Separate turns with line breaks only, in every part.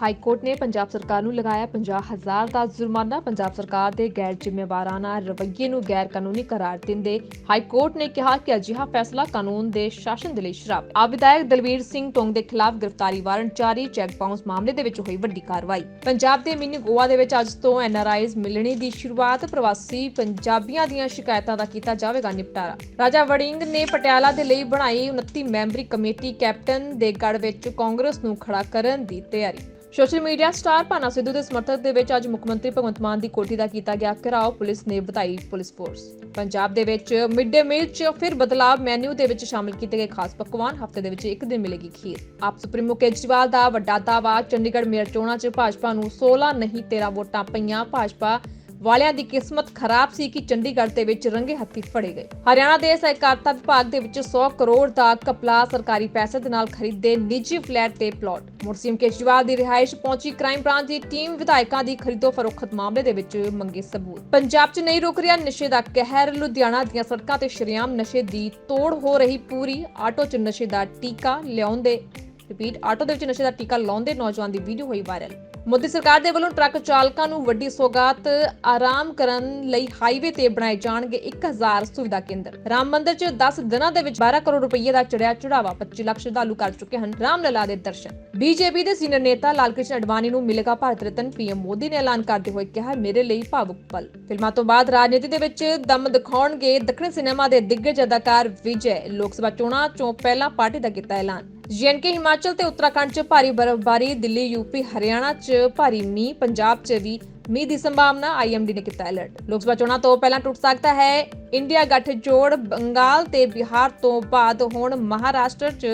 High court ਨੇ ਪੰਜਾਬ ਸਰਕਾਰ ਨੂੰ ਲਗਾਇਆ 50000 ਦਾ ਜੁਰਮਾਨਾ। ਪੰਜਾਬ ਸਰਕਾਰ ਦੇ ਗੈਰ ਜ਼ਿੰਮੇਵਾਰਾਨਾ ਰਵੱਈਏ ਨੂੰ ਗੈਰ ਕਾਨੂੰਨੀ ਕਰਾਰ ਦਿੰਦੇ ਹਾਈ ਕੋਰਟ ਨੇ ਕਿਹਾ ਕਿ ਅਜਿਹਾ ਫੈਸਲਾ ਕਾਨੂੰਨ ਦੇ ਸ਼ਾਸਨ ਦੇ ਲਈ ਸ਼ਰਾਬ। ਆ ਵਿਧਾਇਕ ਦਲਵੀਰ ਸਿੰਘ ਟੋਂਗ ਦੇ ਖਿਲਾਫ ਗ੍ਰਿਫਤਾਰੀ ਵਾਰੰਟ ਜਾਰੀ, ਚੈੱਕ ਬਾਉਂਸ ਮਾਮਲੇ ਦੇ ਵਿੱਚ ਹੋਈ ਵੱਡੀ ਕਾਰਵਾਈ। ਪੰਜਾਬ ਦੇ ਮਿਨੀ ਗੋਆ ਦੇ ਵਿੱਚ ਅੱਜ ਤੋਂ ਐਨਆਰਆਈਜ਼ ਮਿਲਣੀ ਦੀ ਸ਼ੁਰੂਆਤ ਪ੍ਰਵਾਸੀ ਪੰਜਾਬੀਆਂ ਦੀਆਂ ਸ਼ਿਕਾਇਤਾਂ ਦਾ ਕੀਤਾ ਜਾਵੇਗਾ ਨਿਪਟਾਰਾ। ਰਾਜਾ ਵੜਿੰਗ ਨੇ ਪਟਿਆਲਾ ਦੇ ਲਈ ਬਣਾਈ 29 ਮੈਂਬਰੀ ਕਮੇਟੀ ਕੈਪਟਨ ਦੇ ਗੜ ਵਿੱਚ ਕਾਂਗਰਸ ਨੂੰ ਖੜਾ ਕਰਨ ਦੀ ਤਿਆਰੀ। Social media star Bhana Sidhu ਦੇ ਸਮਰਥਕ ਦੇ ਵਿੱਚ ਅੱਜ ਮੁੱਖ ਮੰਤਰੀ ਭਗਵੰਤ ਮਾਨ ਦੀ ਕੋਠੀ ਦਾ ਕੀਤਾ ਗਿਆ ਘਿਰਾਓ। ਪੁਲਿਸ ਨੇ ਵਧਾਈ ਪੁਲਿਸ ਫੋਰਸ। ਪੰਜਾਬ ਦੇ ਵਿੱਚ ਮਿਡ ਡੇ ਮੀਲ 'ਚ ਫਿਰ ਬਦਲਾਅ ਮੈਨੂ ਦੇ ਵਿੱਚ ਸ਼ਾਮਿਲ ਕੀਤੇ ਗਏ ਖਾਸ ਪਕਵਾਨ। ਹਫ਼ਤੇ ਦੇ ਵਿੱਚ ਇੱਕ ਦਿਨ ਮਿਲੇਗੀ ਖੀਰ। ਆਪ ਸੁਪਰੀਮੋ ਕੇਜਰੀਵਾਲ ਦਾ ਵੱਡਾ ਦਾਅਵਾ, ਚੰਡੀਗੜ੍ਹ ਮੇਅਰ ਚੋਣਾਂ 'ਚ ਭਾਜਪਾ ਨੂੰ 16 ਨਹੀਂ 13 ਵੋਟਾਂ ਪਈਆਂ। ਭਾਜਪਾ ਵਾਲਿਆਂ ਦੀ ਕਿਸਮਤ ਖਰਾਬ ਸੀ ਕਿ ਚੰਡੀਗੜ੍ਹ ਦੇ ਵਿੱਚ ਰੰਗੇ ਹੱਥੀ ਫੜੇ ਗਏ। ਹਰਿਆਣਾ ਦੇ ਸਹਿਕਾਰਤਾ ਵਿਭਾਗ ਦੇ ਵਿੱਚ 100 ਕਰੋੜ ਦਾ ਕਪਲਾ ਸਰਕਾਰੀ ਪੈਸੇ ਦੇ ਨਾਲ ਖਰੀਦੇ ਨਿੱਜੀ ਫਲੈਟ ਤੇ ਪਲਾਟ। ਮੁਰਸੀਮ ਕੇਜਰੀਵਾਲ ਦੀ ਰਿਹਾਇਸ਼ ਪਹੁੰਚੀ ਕ੍ਰਾਈਮ ਬ੍ਰਾਂਚ ਦੀ ਟੀਮ ਵਿਧਾਇਕਾਂ ਦੀ ਖਰੀਦੋ ਫਰੋਖਤ ਮਾਮਲੇ ਦੇ ਵਿੱਚ ਮੰਗੇ ਸਬੂਤ। ਪੰਜਾਬ 'ਚ ਨਹੀਂ ਰੁਕ ਰਿਹਾ ਨਸ਼ੇ ਦਾ ਕਹਿਰ। ਲੁਧਿਆਣਾ ਦੀਆਂ ਸੜਕਾਂ ਤੇ ਸ਼ਰੇਆਮ ਨਸ਼ੇ ਦੀ ਤੋੜ ਹੋ ਰਹੀ ਪੂਰੀ। ਆਟੋ 'ਚ ਨਸ਼ੇ ਦਾ ਟੀਕਾ ਲਿਆਉਂਦੇ ਰਿਪੀਟ ਆਟੋ ਦੇ ਵਿੱਚ ਨਸ਼ੇ ਦਾ ਟੀਕਾ ਲਾਉਂਦੇ ਨੌਜਵਾਨ ਦੀ ਵੀਡੀਓ ਹੋਈ ਵਾਇਰਲ। ਮੋਦੀ ਸਰਕਾਰ ਦੇ ਵੱਲੋਂ ਟਰੱਕ ਚਾਲਕਾਂ ਨੂੰ ਵੱਡੀ ਸੌਗਾਤ ਆਰਾਮ ਕਰਨ ਲਈ ਹਾਈਵੇ ਤੇ ਬਣਾਏ ਜਾਣਗੇ 1000 ਸੁਵਿਧਾ ਕੇਂਦਰ। ਰਾਮ ਮੰਦਿਰ 'ਚ 10 ਦਿਨਾਂ ਦੇ ਵਿੱਚ 12 ਕਰੋੜ ਰੁਪਏ ਦਾ ਚੜਿਆ ਚੜਾਵਾ 25 ਲੱਖ ਸ਼ਰਧਾਲੂ ਕਰ ਚੁੱਕੇ ਹਨ। ਰਾਮ ਲਲਾ ਦੇ ਦਰਸ਼ਨ। ਬੀਜੇਪੀ ਦੇ ਸੀਨੀਅਰ ਨੇਤਾ ਲਾਲਕ੍ਰਿਸ਼ਨ ਅਡਵਾਨੀ ਨੂੰ ਮਿਲੇਗਾ ਭਾਰਤ ਰਤਨ। ਪੀਐਮ ਮੋਦੀ ਨੇ ਐਲਾਨ ਕਰਦੇ ਹੋਏ ਕਿਹਾ ਮੇਰੇ ਲਈ ਭਾਵੁਕ ਪਲ। ਫਿਲਮਾਂ ਤੋਂ ਬਾਅਦ ਰਾਜਨੀਤੀ ਦੇ ਵਿੱਚ ਦਮ ਦਿਖਾਉਣਗੇ ਦੱਖਣੀ ਸਿਨੇਮਾ ਦੇ ਦਿੱਗਜ ਅਦਾਕਾਰ ਵਿਜੇ। ਲੋਕ ਸਭਾ ਚੋਣਾਂ ਚੋਂ ਪਹਿਲਾਂ ਪਾਰਟੀ ਦਾ ਕੀਤਾ ਐਲਾਨ। ਜੀਐਨਕੇ ਹਿਮਾਚਲ ਤੇ ਉੱਤਰਾਖੰਡ 'ਚ ਭਾਰੀ ਬਰਫ਼ਬਾਰੀ, ਦਿੱਲੀ, ਯੂਪੀ, ਹਰਿਆਣਾ 'ਚ ਭਾਰੀ ਮੀਂਹ, ਪੰਜਾਬ 'ਚ ਵੀ ਮੀਂਹ ਦੀ ਸੰਭਾਵਨਾ ਆਈਐਮਡੀ ਨੇ ਕੀਤਾ ਅਲਰਟ ਲੋਕ ਸਭਾ ਚੋਣਾਂ ਤੋਂ ਪਹਿਲਾਂ ਟੁੱਟ ਸਕਦਾ ਹੈ। ਇੰਡੀਆ ਗੱਠਜੋੜ, ਬੰਗਾਲ ਤੇ ਬਿਹਾਰ ਤੋਂ ਬਾਅਦ ਹੁਣ ਮਹਾਰਾਸ਼ਟਰ 'ਚ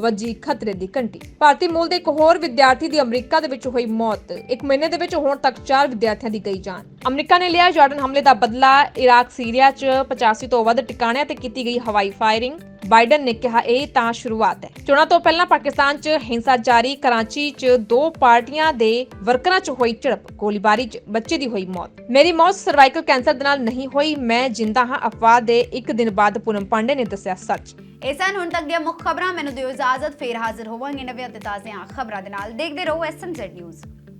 ਵੱਜੀ ਖਤਰੇ ਦੀ ਘੰਟੀ। ਭਾਰਤੀ ਮੂਲ ਦੇ ਇੱਕ ਹੋਰ ਵਿਦਿਆਰਥੀ ਦੀ ਅਮਰੀਕਾ ਦੇ ਵਿੱਚ ਹੋਈ ਮੌਤ। ਇੱਕ ਮਹੀਨੇ ਦੇ ਵਿੱਚ ਹੁਣ ਤੱਕ 4 ਵਿਦਿਆਰਥੀਆਂ ਦੀ ਗਈ ਜਾਨ। ਅਮਰੀਕਾ ਨੇ ਲਿਆ ਜਾਰਡਨ ਹਮਲੇ ਦਾ ਬਦਲਾ। ਇਰਾਕ, ਸੀਰੀਆ 'ਚ 85 ਤੋਂ ਵੱਧ ਟਿਕਾਣਿਆਂ ਤੇ ਕੀਤੀ ਗਈ ਹਵਾਈ ਫਾਇਰਿੰਗ। ਬਾਈਡਨ ਨੇ ਕਿਹਾ, ਇਹ ਤਾਂ ਸ਼ੁਰੂਆਤ ਹੈ। ਚੋਣਾਂ ਤੋਂ ਪਹਿਲਾਂ ਪਾਕਿਸਤਾਨ 'ਚ ਹਿੰਸਾ ਜਾਰੀ। ਕਰਾਚੀ 'ਚ ਦੋ ਪਾਰਟੀਆਂ ਦੇ ਵਰਕਰਾਂ 'ਚ ਹੋਈ ਝੜਪ। ਗੋਲੀਬਾਰੀ 'ਚ ਬੱਚੇ ਦੀ ਹੋਈ ਮੌਤ। ਮੇਰੀ ਮੌਤ ਸਰਵਾਈਕਲ ਕੈਂਸਰ ਦੇ ਨਾਲ ਨਹੀਂ ਹੋਈ। ਮੈਂ ਜਿੰਦਾ ਹਾਂ, ਅਫਵਾਹ ਦੇ ਇੱਕ ਦਿਨ ਬਾਅਦ ਪੂਨਮ ਪਾਂਡੇ ਨੇ ਦੱਸਿਆ ਸੱਚ।
ਇਹ ਸਨ ਹੁਣ ਤੱਕ ਦੀਆਂ ਮੁੱਖ ਖਬਰਾਂ, ਮੈਨੂੰ ਦਿਓ ਇਜਾਜ਼ਤ, ਫੇਰ ਹਾਜ਼ਰ ਹੋਵਾਂਗੇ ਨਵੀਆਂ ਤੇ ਤਾਜ਼ੀਆਂ ਖਬਰਾਂ ਦੇ ਨਾਲ। ਦੇਖਦੇ ਰਹੋ ਐਸਐਮਜ਼ੈਡ ਨਿਊਜ਼